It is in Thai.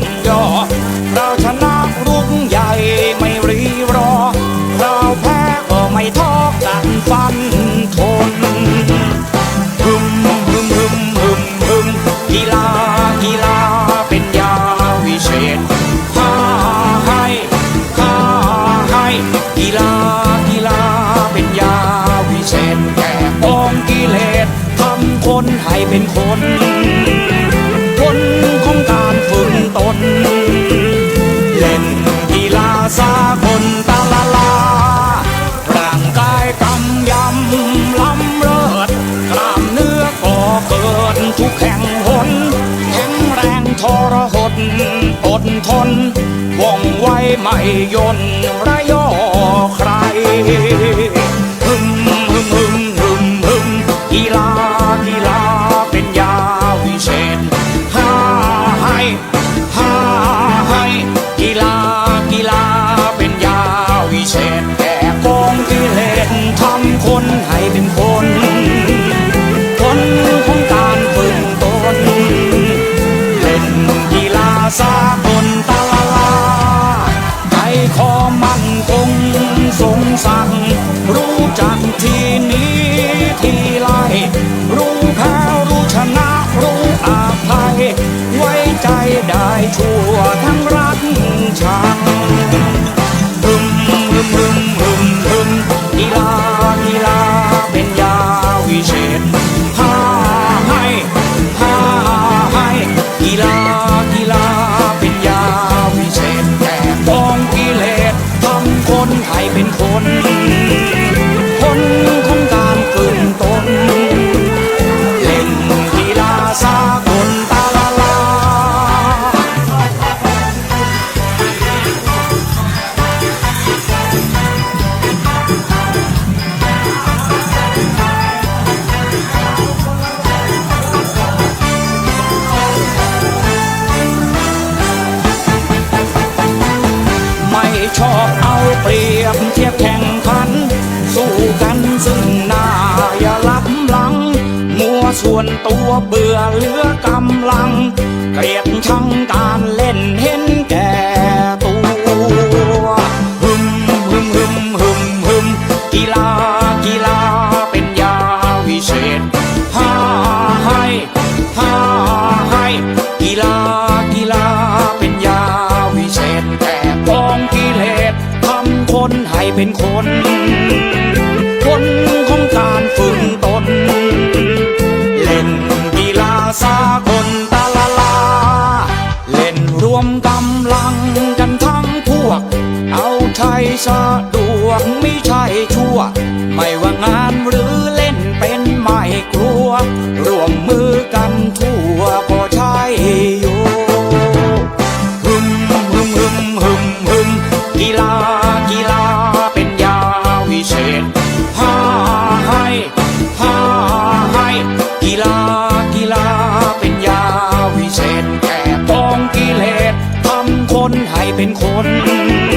ย่ย่อ เราชนะรุกใหญ่ไม่รีรอ เราแพ้ก็ไม่ท้อกันฟันทนฮึมฮึมฮึมฮึมฮึมกีฬากีฬาเป็นยาวิเศษข้าให้ข้าให้กีฬากีฬาเป็นยาวิเศษแก่กองกิเลสทำคนให้เป็นคน ทนว่องไวไม่ยนระยอใคร 山 ตัวเบื่อเหลือกำลัง เกลียดชังการเล่นเห็นแก่ตัวหึมหึมหึมหึมหึมกีฬากีฬาเป็นยาวิเศษพาให้พาให้กีฬากีฬาเป็นยาวิเศษแต่ปองกิเลสทำคนให้เป็นคน คนของการฝึกตน มกำลังกันทั้งพวก เอาใทยสะดวกไม่ใช่ชั่ว ไม่ว่างานหรือ เป็นคน